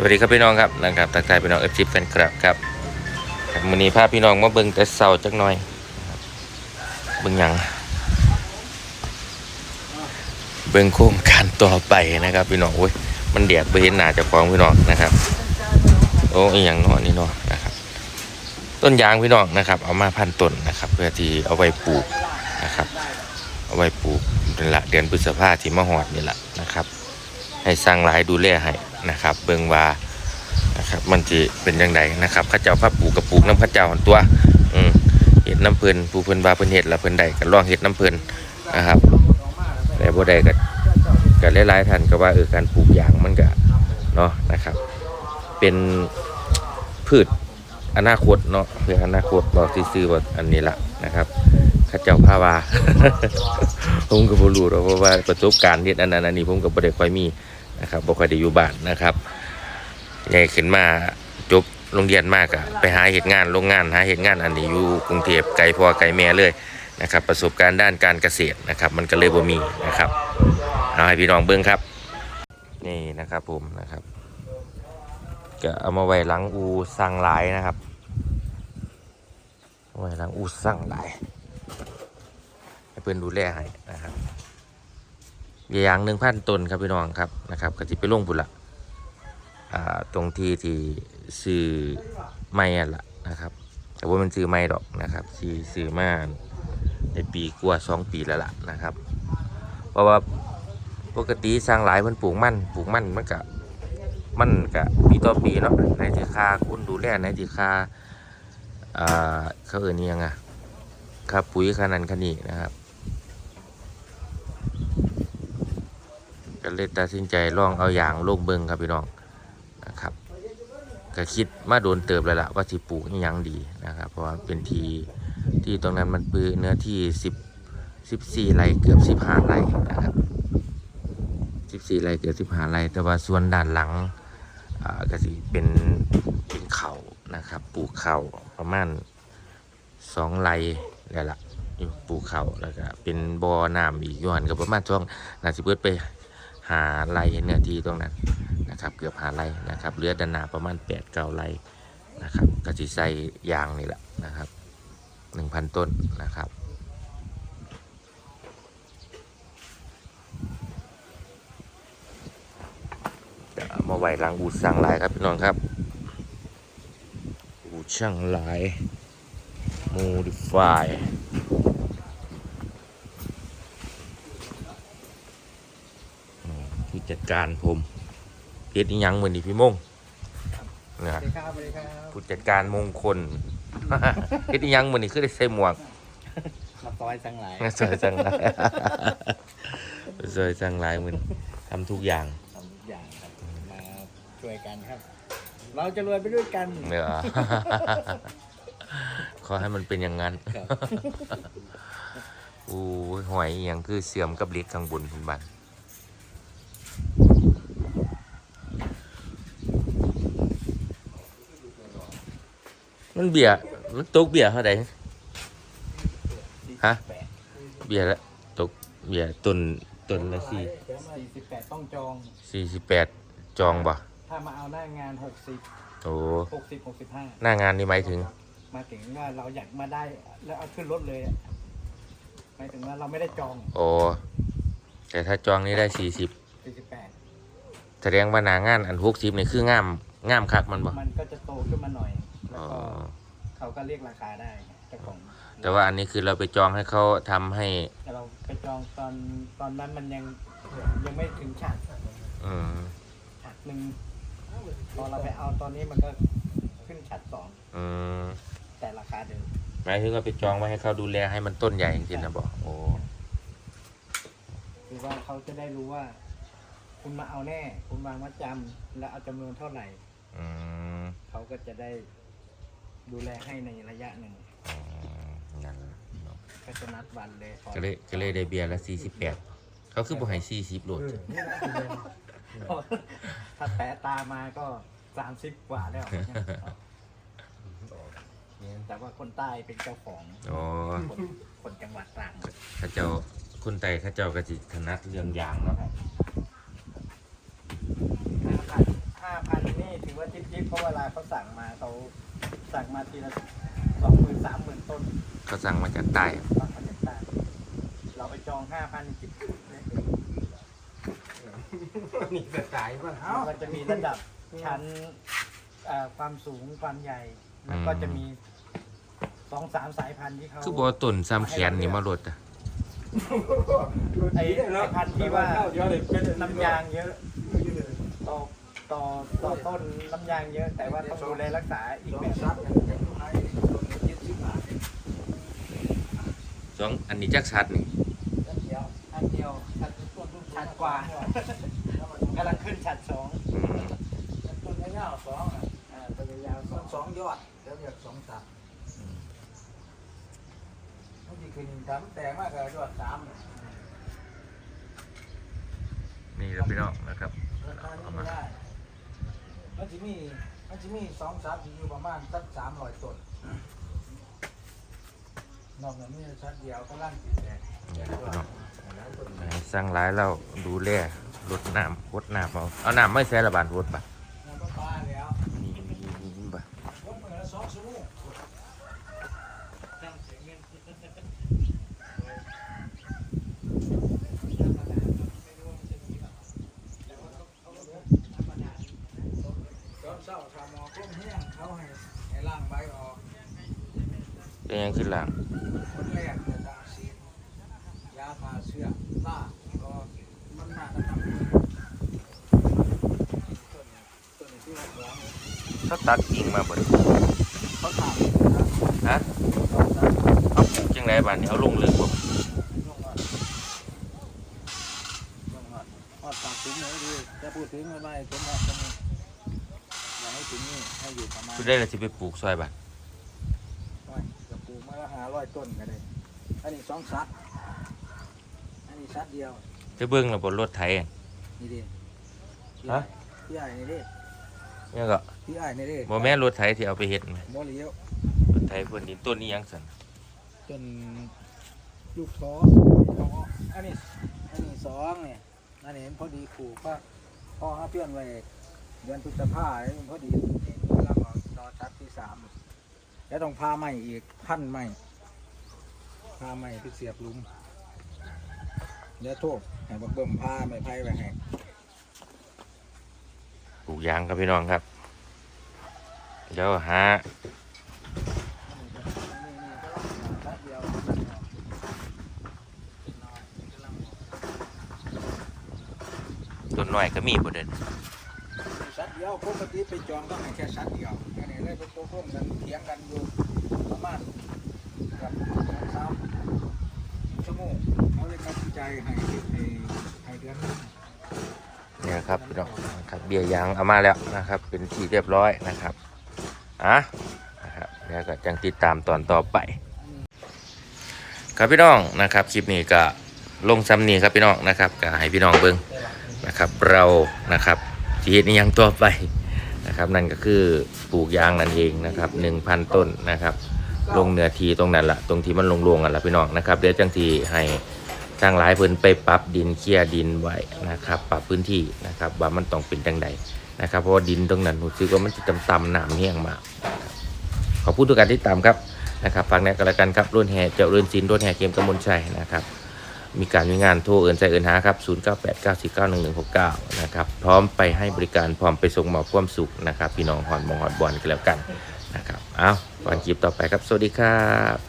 สวัสดีครับพี่น้องครับนะครับทักทายพี่น้องเอฟซีแฟนคลับครับครับมื้อนี้พาพี่น้องมาเบิ่งแต่เช้าจักหน่อยเบิ่งยังเบิ่งโครงการต่อไปนะครับ พี่น้องโอ้ยมันแดดบ่เห็นหน้าจ้าของพี่น้องนะครับ โอ้อีหยังนาะนี่นาะนะครับ ต้นยางพี่น้องนะครับ เอามาพันต้นนะครับ เพื่อที่เอาไว้ปลูกนะครับ เอาไว้ปลูกเป็นละเดือนพฤษภาที่มาหอดนี่แหละนะครับ ให้สร้างหลายดูแลให้ นะครับ เบิ่งว่านะครับ มันจะเป็นยังไงนะครับข้าเจ้าพาปลูกกับปลูกน้ำข้าเจ้าตัว อืมเห็ดน้ำเพลินผู้เพลินว่าเพลินเห็ดแล้วเพลินได้ก็ลองเห็ดน้ำเพลินนะครับแต่บ่ได้ก็ก็หลายๆท่านก็ว่าเออการปลูกยางมันก็เนาะนะครับ เป็นพืชอนาคตเนาะเพื่ออนาคตบอกซื่อๆว่าอันนี้ละนะครับข้าเจ้าพาวาผมก็บ่รู้หรอกเพราะว่าประสบการณ์เฮ็ดอันนั้นอันนี้ผมก็บ่ได้ค่อยมี นะครับบ่ค่อยได้อยู่บ้านนะครับใหญ่ขึ้นมาจบโรงเรียนมากอะไปหาเฮ็ดงานโรงงานหาเฮ็ดงานอันนี้อยู่กรุงเทพไกลพ่อไกลแม่เลยนะครับ ประสบการณ์ด้านการเกษตรนะครับ มันก็เลยบ่มีนะครับเอาให้พี่น้องเบิ่งครับ นี่นะครับผมนะครับก็เอามาไว้หลังอูสั่งหลายนะครับไว้หลังอูสั่งหลายให้เพื่อนดูแลให้นะครับ อย่างหนึ่งพันต้นครับพี่น้องครับนะครับก็จะไปลงบุนละตรงที่ที่ซื้อไม้อ่ละนะครับ แต่ว่ามันซื้อไม้ดอกนะครับที่ซื้อมาในปีกว่าสองปีแล้วล่ะนะครับ เพราะว่าปกติสร้างหลายมันปลูกมันปลูกมันมันก็มันก็ปีต่อปีเนาะในที่ค่าคุณดูแลในที่ค่าอ่าเขาเอ่ยนี่ยังไงค่าปุ๋ยค่านั้นค่านี้นะครับ ก็เลยตัดสินใจลองเอาอย่างลงเบิงครับพี่น้องนะครับก็คิดมาโดนเติบแล้วล่ะว่าสิปลูกยังดีนะครับ เพราะว่าเป็นทีที่ตรงนั้นมันปื้อเนื้อที่สิบสิบสี่ไร่เกือบสิบห้าไร่นะครับสิบสี่ไร่เกือบสิบห้าไร่แต่ว่าส่วนด้านหลังอ่าก็สิเป็นเป็นเขานะครับ ปลูกเขาประมาณสองไร่แล้วล่ะอยู่ปลูกเขาแล้วก็เป็นบ่อน้ำอีกอยู่หันก็ประมาณช่วงน่าสิเบิดไป หาไรเนื้อที่ตรงนั้นนะครับ เกือบหาไรนะครับเลือด้านาประมาณ8ปดเก้าไรนะครับก็จะใส่ยางนี่แหละนะครับหนึ่งพันต้นนะครับมาไหวลังอูสั่งหลายครับพี่น้องครับ อูช่างหลาย modify จัดการผมเฮ็ดอีหยังเหมือนนี่พี่มงนะสวัสดีครับสวัสดีครับผู้จัดการมงคลเฮ็ดอีหยังเหมือนนี่คือได้ใส่หมวกมาซอยสังหลายสวยจังเลยสวยจังหลายเหมือนทำทุกอย่างทำทุกอย่างครับมาช่วยกันครับ เราจะรวยไปด้วยกันเนื้อขอให้มันเป็นอย่างนั้นครับอู้ยหอยอหย่างคือเสื่อมกับเล็กข้างบนคุณบัน มันเบียร์มันตกเบียร์เท่าไหร่ฮะแปดเบียร์ละตกเบียร์ต้นต้นละสี่สี่สิบแปดต้องจองสี่สิบแปดจองบ่ถ้ามาเอาหน้างานหกสิบโอ้หกสิบหกสิบห้าหน้างานนี่หมายถึง มาถึงว่าเราอยากมาได้แล้วเอาขึ้นรถเลยอะหมายถึงว่าเราไม่ได้จอง โอ้แต่ถ้าจองนี่ได้สี่สิบสี่สิบแปดแสดงว่าหนางานอันหกสิบนี่คืองามงามคักมันบ่มันก็จะโตขึ้นมาหน่อย แล้วอ๋อก็เขาก็เรียกราคาได้เจ้าของแต่ว่าอันนี้คือเราไปจองให้เขาทำให้ แต่เราไปจองตอนตอนนั้นมันยังยังไม่ถึงฉากอืมฉากหนึ่งพอเราไปเอาตอนนี้มันก็ขึ้นฉากสองอืมแต่ราคาเดิมหมายถึงว่าไปจองไว้ให้เขาดูแลให้มันต้นใหญ่จริงๆนะบอกโอ้คือว่าเขาจะได้รู้ว่า คุณมาเอาแน่ คุณวางมัดจำแล้วเอาจำนวนเท่าไหร่อืมเขาก็จะได้ ดูแลให้ในระยะหนึ่งอืมนั่นล่ะเนาะก็จะนัดวันเลยพอก็เลยก็เลยได้เบียร์ละสี่สิบแปดเขาคือบ่ให้สี่สิบโหลดถ้าแปะตามาก็สามสิบกว่าแล้วแต่ว่าคนใต้เป็นเจ้าของโอ้คนคนจังหวัดตรังเข้าเจ้าคนไต่เข้าเจ้าก็จิถนัดเรื่องยางเนาะห้าพันห้าพันนี่ว่าจิ๊บจิ๊บเพราะเวลาเขาสั่งมาเขา สั่งมาทีละสองหมื่นสามหมื่นต้นเขาสั่งมาจากใต้บางคนจะตามเราไปจองห้าพันจิบเนี่ยนี่กระจายบ้างเอ้ามันจะมีระดับชั้นเอ่อความสูงความใหญ่ แล้วก็จะมีสองสามสายพันธุ์ที่เขาคือบ่ต้นซ้ำแขนนี่มาลดอะไอ้ไอ้พันธุ์ที่ว่าน้ำยางเยอะต่อ ต่อต่อต้นน้ำยางเยอะ แต่ว่าต้องดูแลรักษาอีกสองแบบซับกันเป็นไม้ต้นละเจ็ดสิบบาทสองอันนี้จักชัดนี่อันเดียวอันเดียวชัดชัดกว่ากำลังขึ้นชัดสองอืมต้นยาวๆสองอะอ่าตัวยาวต้นสองยอดแล้วเรียกสองซับมันจะขึ้นทำแต่มากกับยอดสามนี่ครับพี่น้องนะครับราคานี้ไม่ได้มัน จะมีมันจะมีสองซับที่อยู่ประมาณสักสามร้อยต้นนอกจากนี้ชัดเดียวก็ล่างติดแดงนี่ครับพี่น้องห้สั่งหลายแล้วดูแลรดน้ำรดน้ำเอาเอาน้ำไม่ใช่ระบาดรดปะ แล้วก็ปลาแล้ว นี่ปะ รถมือละสองชั่วโมง ตอนเช้าทำหมอกล้มแห้ง เขาให้ให้ล่างใบออกเป็นยังขึ้นหลังคนแรกเนี่ยจะฉีดยาพาเชื้อล่าก็มันมาแล้วครับต้นนี้ต้นนี้ที่ว่าสองเขาตัดกิ่งมาบดเขาถามนะฮะเขาถามเอาปลูกจังไรบ้านนี้เอาลงเลยบ่ลงก่อนลงก่อนทอดปากถึงไหนดีจะพูดถึงอะไรผมว่าจะมีอย่าให้ถึงนี่ ให้อยู่ประมาณคือได้และสิไปปลูกซอยบ้านร้อยจะปลูกมาละหาร้อยต้นก็ได้ อันนี้สองสัดอันนี้สัดเดียวไปเบิ่งแล้วบนรถไถอะ นี่ดิพี่ฮะไอ้พี่ไอ้นี่ดิเนี่ยก็พี่ไอ้นี่ดิบ่แม่นรถไถที่เอาไปเฮ็ดไหมโมเลี้ยวรถไถเพิ่นดินต้นนี้ยังสั่นจนลูกท้ออันนี้ อันนี้สองเนี่ยอันนี้พอดีขู่ก็พ่อห้าเพื่อนไว้เดือนพฤษภาคมพอดีนี่ อชัดที่สามแล้วต้องพาใหม่อีกพันใหม่พาใหม่ไปเสียบลุมเดี๋ยวโทษให้บักเบิ่มพาไม่ไพ่ไปให้ปลูกยางครับพี่น้องครับ เดี๋ยวหาชัวต้นน้อยก็มีบ่เด่น เดียวปกติไปจองก็ให้แค่ชัดเดียวอันนี้เลยไปโต้ร่วมกันเถียงกันอยู่ประมาณกับสามชั่วโมงเขาเลยตัดสินใจให้ให้ให้เดือนเนี่ยครับพี่น้องนะครับเบียร์ยางเอามาแล้วนะครับ เป็นที่เรียบร้อยนะครับอะนะครับแล้วก็จังติดตามตอนต่อไป ครับพี่น้องนะครับคลิปนี้ก็ลงซ้ำนี้ครับพี่น้องนะครับก็ให้พี่น้องเบิ้งนะครับเรานะครับ เห็ดยังต่อไปนะครับนั่นก็คือปลูกยางนั่นเองนะครับ1,000ต้นนะครับ ลงเนื้อทีตรงนั้นละตรงที่มันลงๆกันละพี่น้องนะครับเดี๋ยวจังทีให้ทางหลายพิ่นไปปรับดินเคลียดินไว้นะครับปรับพื้นที่นะครับว่ามันต้องเป็นจังใดนะครับเพราะว่าดินตรงนั้นรู้สึกว่ามันจะต่ำๆน้ำเฮี้ยงมากขอบคุณทุกการที่ตามครับนะครับฝากแนกันละกันครับรุ่นแห่เจ้ารุ่นซินรุ่นแห่เกมกำมลชัยนะครับ มีการมีงานโทรเอินใจเอินหาครับ 0989491169 นะครับ พร้อมไปให้บริการพร้อมไปส่งมอบความสุขนะครับ พี่น้องหอนมองหอนบอลกันแล้วกันนะครับ เอาวันคลิปต่อไปครับ สวัสดีครับ